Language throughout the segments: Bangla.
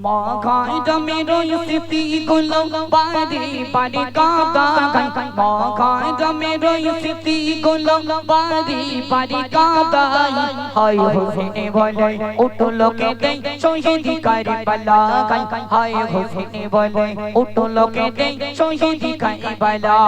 মগাই জমের স্মৃতি গুলো বাড়ি বাড়ি কাদা গাই মগাই জমের স্মৃতি গুলো বাড়ি বাড়ি কাদাই হাই হোসেনে বলে উঠো লোকে দেই শহীদি কারি বালা গাই হাই হোসেনে বলে উঠো লোকে দেই শহীদি কারি বালা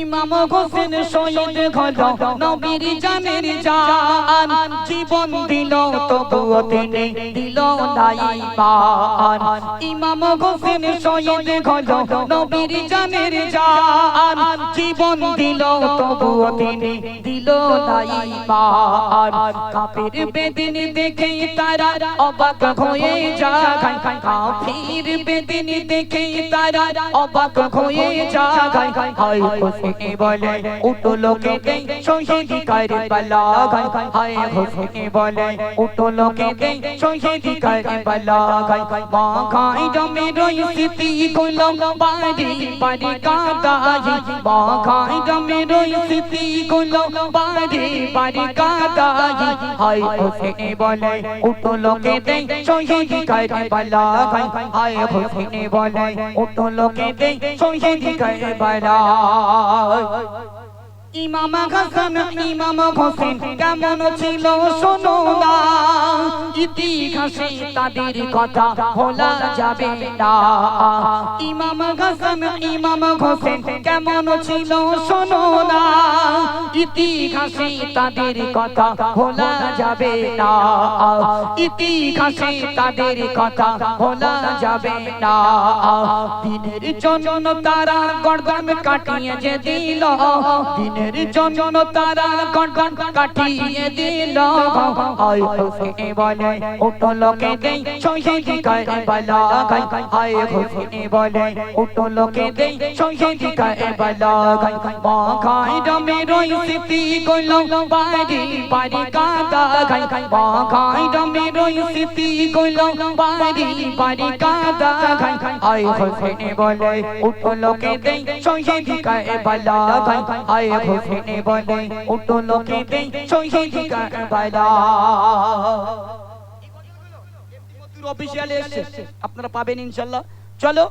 ইমাম হোসেন শহীদ হলো নবীর জানের জান। জীবন দিল, তবুও তিনি দিল নাই মান ইমাম হোসেন শহীদ হলো নবীর জানের জান। জীবন দিল, তবুও তিনি দিল নাই মান কাফের বেদিন দেখে তারা অবাক হয়ে যায়। কাফির বেদিন দেখে তারা অবাক হয়ে যায়। হায় হোসেনে বলে, উঠো লোকে দেই শহীদি করে বালা হায় হোসেনে বলে, উঠো লোকে দেই শহীদি করে বালা মা খাই জমে রই স্মৃতি গুলো বাড়ি বাড়ি কাদাই মা খাই জমে রই স্মৃতি গুলো বাড়ি বাড়ি কাদাই হায় হোসেনে বলে, উঠো লোকে দেই শহীদি করে বালা হায় হোসেনে বলে, উঠো লোকে দেই শহীদি করে বালা ইমাম হাসান ইমাম হোসেন কেমন ছিল? শোনো না। ইতিহাসে তাদের কথা ভোলা যাবে না। ইমাম হাসান ইমাম হোসেন কেমন ছিল শোনো না। ইতিহাসে তাদের কথা ভোলা যাবে না। ইতিহাসে তাদের কথা ভোলা যাবে না। দিনের জন্য তারা গর্দন কাটিয়ে যে দিল। দিনের জন্য তারা গর্দন কাটিয়ে দিল। বলে উঠো লোকে দেই শহীদি করে বালা গাই হায় হোসেনে বলে উঠো লোকে দেই শহীদি করে বালা গাই মা খাই রমে রই স্মৃতি গুলো বাড়ি বাড়ি কাদা গাই মা খাই রমে রই স্মৃতি গুলো বাড়ি বাড়ি কাদা গাই হায় হোসেনে বলে উঠো লোকে দেই শহীদি করে বালা গাই হায় হোসেনে বলে উঠো লোকে দেই শহীদি করে বালা অফিসিয়ালে এসছে। আপনারা পাবেন ইনশাল্লাহ। চলো।